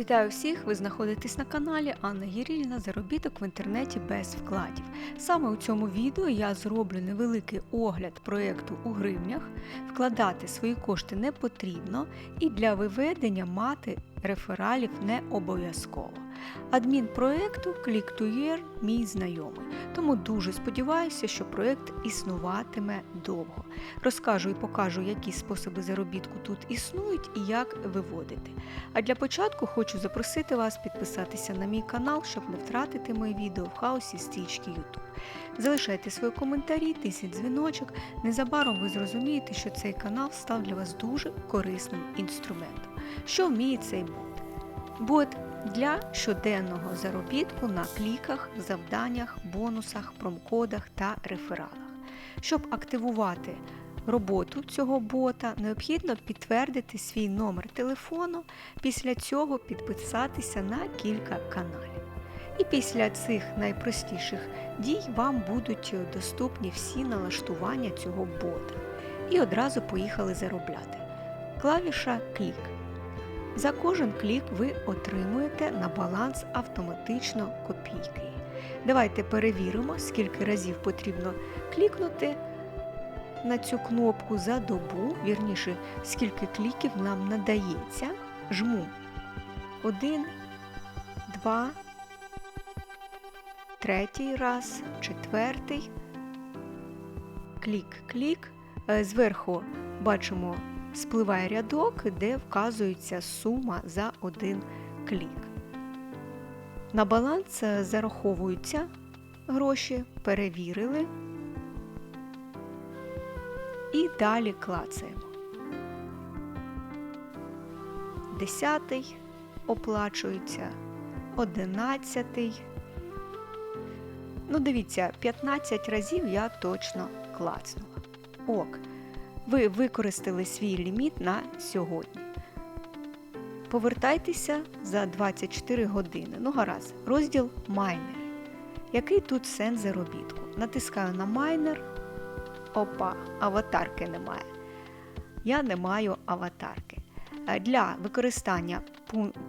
Вітаю всіх! Ви знаходитесь на каналі Анна Гірільна Заробіток в інтернеті без вкладів. Саме у цьому відео я зроблю невеликий огляд проєкту у гривнях. Вкладати свої кошти не потрібно і для виведення мати рефералів не обов'язково. Адмін проєкту мій знайомий, тому дуже сподіваюся, що проєкт існуватиме довго. Розкажу і покажу, які способи заробітку тут існують і як виводити. А для початку хочу запросити вас підписатися на мій канал, щоб не втратити мої відео в хаосі стрічки YouTube. Залишайте свої коментарі, тисніть дзвіночок. Незабаром ви зрозумієте, що цей канал став для вас дуже корисним інструментом. Що вміє цей бот? Бот для щоденного заробітку на кліках, завданнях, бонусах, промкодах та рефералах. Щоб активувати роботу цього бота, необхідно підтвердити свій номер телефону, після цього підписатися на кілька каналів. І після цих найпростіших дій вам будуть доступні всі налаштування цього бота. І одразу поїхали заробляти. Клавіша клік. За кожен клік ви отримуєте на баланс автоматично копійки. Давайте перевіримо, скільки разів потрібно клікнути на цю кнопку за добу, вірніше, скільки кліків нам надається. Жму 1, 2, третій раз, четвертий. Клік-клік. Е, Зверху бачимо спливає рядок, де вказується сума за один клік. На баланс зараховуються гроші, перевірили і далі клацаємо. Десятий оплачується, одинадцятий. Ну, дивіться, 15 разів я точно клацнула. Ок ви використали свій ліміт на сьогодні. Повертайтеся за 24 години. Ну, гаразд, розділ майнер. Який тут сенс заробітку? Натискаю на майнер. Опа, аватарки немає. Я не маю аватарки. Для використання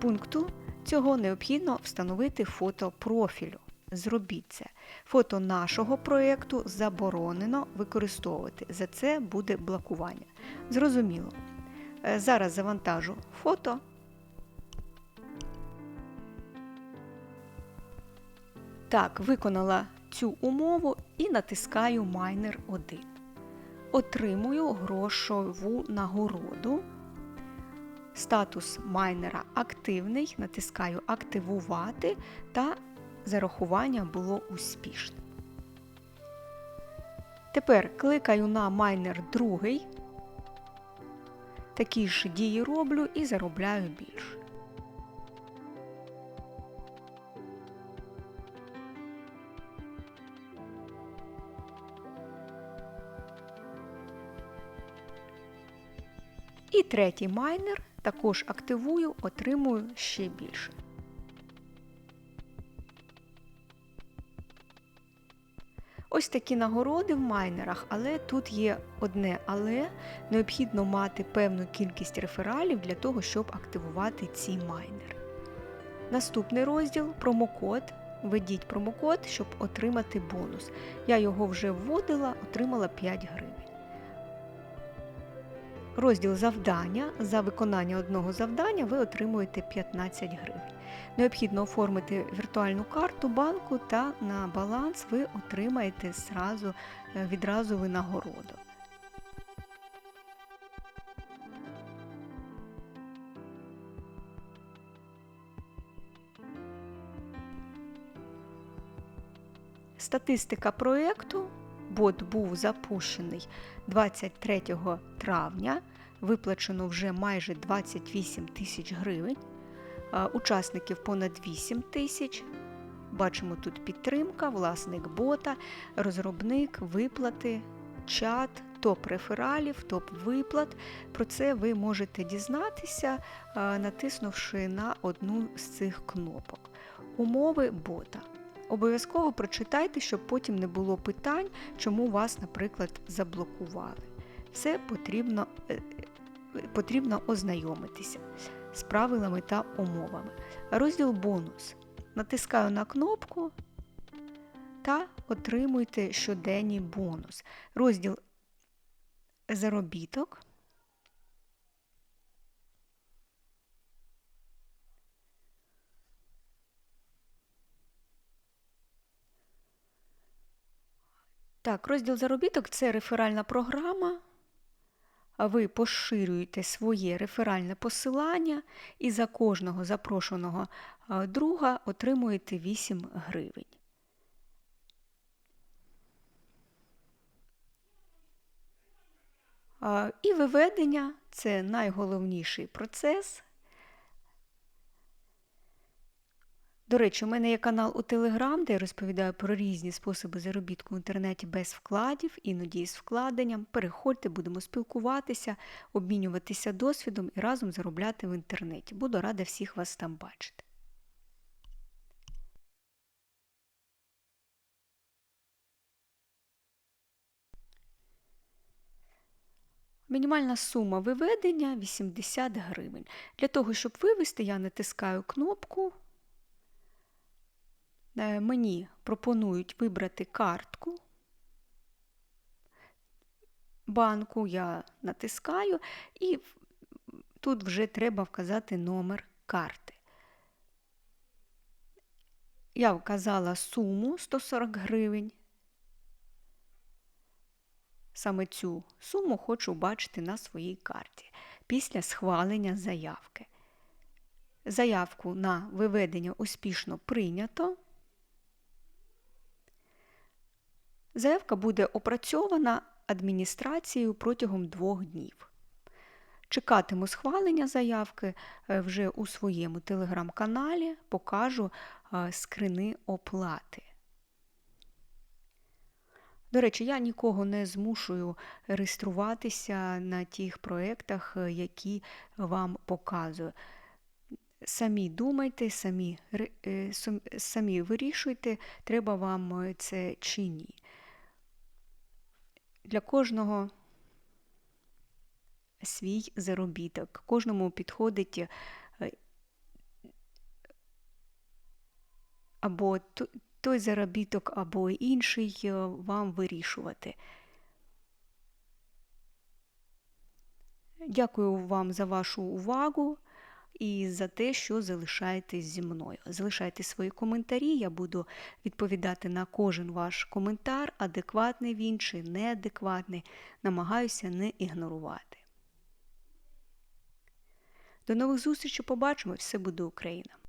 пункту цього необхідно встановити фото профілю. Зробіть це. Фото нашого проєкту заборонено використовувати. За це буде блокування. Зрозуміло. Е, зараз завантажу фото. Так, виконала цю умову і натискаю Майнер 1. Отримую грошову нагороду. Статус майнера активний. Натискаю Активувати та зарахування було успішним. Тепер кликаю на майнер другий. Такі ж дії роблю і заробляю більше. І третій майнер також активую, отримую ще більше. Ось такі нагороди в майнерах, але тут є одне але необхідно мати певну кількість рефералів для того, щоб активувати ці майнери. Наступний розділ промокод. Введіть промокод, щоб отримати бонус. Я його вже вводила, отримала 5 гривень. Розділ завдання. За виконання одного завдання ви отримуєте 15 гривень. Необхідно оформити віртуальну карту банку та на баланс ви отримаєте зразу, е, відразу винагороду. Статистика проєкту. Бот був запущений 23 травня, виплачено вже майже 28 тисяч гривень учасників понад 8 тисяч. Бачимо тут підтримка, власник бота, розробник, виплати, чат, топ рефералів, топ виплат. Про це ви можете дізнатися, натиснувши на одну з цих кнопок. Умови бота. Обов'язково прочитайте, щоб потім не було питань, чому вас, наприклад, заблокували. Це потрібно, е, потрібно ознайомитися. з правилами та умовами. Розділ бонус. Натискаю на кнопку та отримуйте щоденний бонус. Розділ заробіток. Так, розділ заробіток це реферальна програма. Ви поширюєте своє реферальне посилання і за кожного запрошеного друга отримуєте 8 гривень. І виведення це найголовніший процес. До речі, у мене є канал у Телеграм, де я розповідаю про різні способи заробітку в інтернеті без вкладів, іноді з вкладенням. Переходьте, будемо спілкуватися, обмінюватися досвідом і разом заробляти в інтернеті. Буду рада всіх вас там бачити. Мінімальна сума виведення 80 гривень. Для того, щоб вивести, я натискаю кнопку. Е, мені пропонують вибрати картку. Банку я натискаю, і тут вже треба вказати номер карти. Я вказала суму 140 гривень. Саме цю суму хочу бачити на своїй карті після схвалення заявки. Заявку на виведення успішно прийнято. Заявка буде опрацьована адміністрацією протягом двох днів. Чекатиму схвалення заявки е, вже у своєму телеграм-каналі, покажу е, скрини оплати. До речі, я нікого не змушую реєструватися на тих проєктах, е, які вам показую. Самі думайте, самі самі вирішуйте, треба вам це чи ні. Для кожного свій заробіток, кожному підходить е, або той заробіток, або інший е, вам вирішувати. Дякую вам за вашу увагу і за те, що залишаєтесь зі мною. Залишайте свої коментарі, я буду відповідати на кожен ваш коментар, адекватний він чи неадекватний. Намагаюся не ігнорувати. До нових зустрічей побачимо! Все буде Україна!